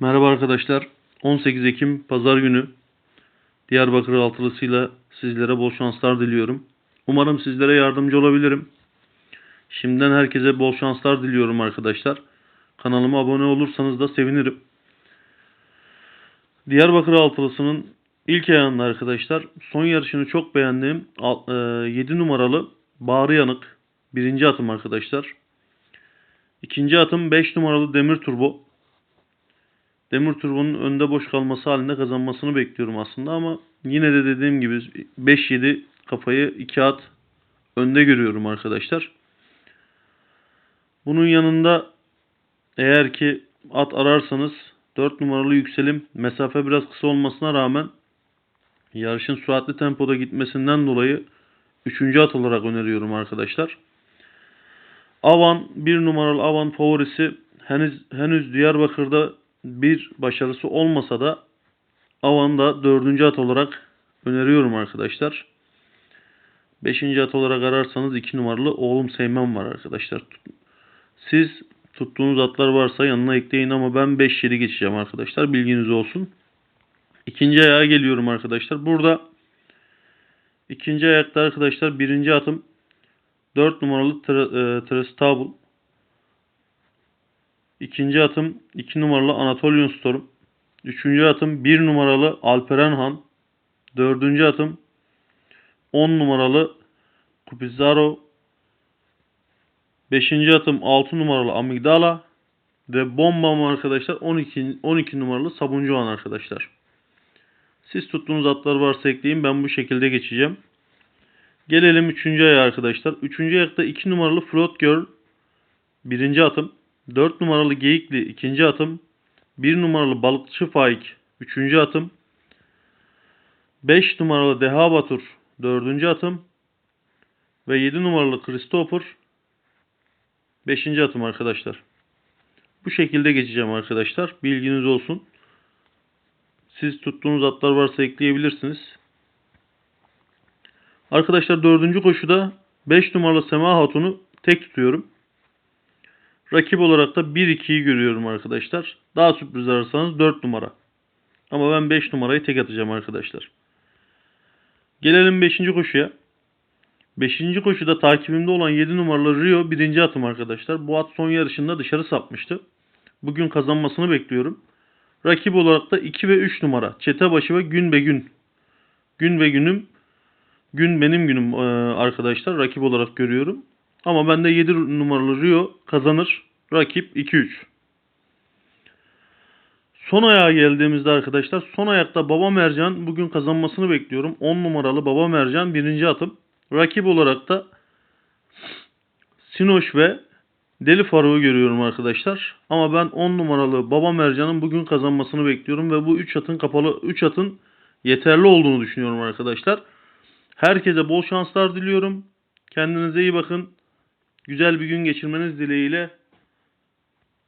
Merhaba arkadaşlar. 18 Ekim Pazar günü Diyarbakır altılısıyla sizlere bol şanslar diliyorum. Umarım sizlere yardımcı olabilirim. Şimdiden herkese bol şanslar diliyorum arkadaşlar. Kanalıma abone olursanız da sevinirim. Diyarbakır altılısının ilk ayağında arkadaşlar son yarışını çok beğendiğim 7 numaralı Bağrı Yanık birinci atım arkadaşlar. İkinci atım 5 numaralı Demir Turbo. Demir Turbo'nun önde boş kalması halinde kazanmasını bekliyorum aslında ama yine de dediğim gibi 5-7 kafayı 2 at önde görüyorum arkadaşlar. Bunun yanında eğer ki at ararsanız 4 numaralı yükselim mesafe biraz kısa olmasına rağmen yarışın süratli tempoda gitmesinden dolayı 3. at olarak öneriyorum arkadaşlar. Avan 1 numaralı Avan favorisi henüz henüz Diyarbakır'da bir başarısı olmasa da Avan'da 4. at olarak öneriyorum arkadaşlar. 5. at olarak ararsanız 2 numaralı Oğlum Seymen var arkadaşlar. Siz tuttuğunuz atlar varsa yanına ekleyin ama ben 5-7 geçeceğim arkadaşlar. Bilginiz olsun. İkinci ayağa geliyorum arkadaşlar. Burada ikinci ayakta arkadaşlar birinci atım 4 numaralı e, Trestable. İkinci atım 2 numaralı Anatolian Storm. Üçüncü atım 1 numaralı Alperen Han. Dördüncü atım 10 numaralı Kupizaro. Beşinci atım 6 numaralı Amigdala. Ve bombam arkadaşlar 12, 12 numaralı Sabuncuhan arkadaşlar. Siz tuttuğunuz atlar varsa ekleyin. Ben bu şekilde geçeceğim. Gelelim 3. aya arkadaşlar. 3. ayakta 2 numaralı Float Girl. Birinci atım. 4 numaralı Geyikli ikinci atım. 1 numaralı Balıkçı Faik üçüncü atım. 5 numaralı Deha Batur dördüncü atım. Ve 7 numaralı Christopher 5. atım arkadaşlar. Bu şekilde geçeceğim arkadaşlar. Bilginiz olsun. Siz tuttuğunuz atlar varsa ekleyebilirsiniz. Arkadaşlar dördüncü koşuda 5 numaralı Sema Hatun'u tek tutuyorum. Rakip olarak da 1-2'yi görüyorum arkadaşlar. Daha sürpriz ararsanız 4 numara. Ama ben 5 numarayı tek atacağım arkadaşlar. Gelelim 5. koşuya. 5. koşuda takibimde olan 7 numaralı Rio birinci atım arkadaşlar. Bu at son yarışında dışarı sapmıştı. Bugün kazanmasını bekliyorum. Rakip olarak da 2 ve 3 numara. Çetebaşı ve Gün be Gün. Gün ve Günüm. Gün benim günüm e, arkadaşlar. Rakip olarak görüyorum. Ama ben de 7 numaralı Rio kazanır. Rakip 2-3. Son ayağa geldiğimizde arkadaşlar son ayakta Baba Mercan bugün kazanmasını bekliyorum. 10 numaralı Baba Mercan birinci atım. Rakip olarak da Sinoş ve Deli Faruk'u görüyorum arkadaşlar. Ama ben 10 numaralı Baba Mercan'ın bugün kazanmasını bekliyorum ve bu 3 atın kapalı 3 atın yeterli olduğunu düşünüyorum arkadaşlar. Herkese bol şanslar diliyorum. Kendinize iyi bakın. Güzel bir gün geçirmeniz dileğiyle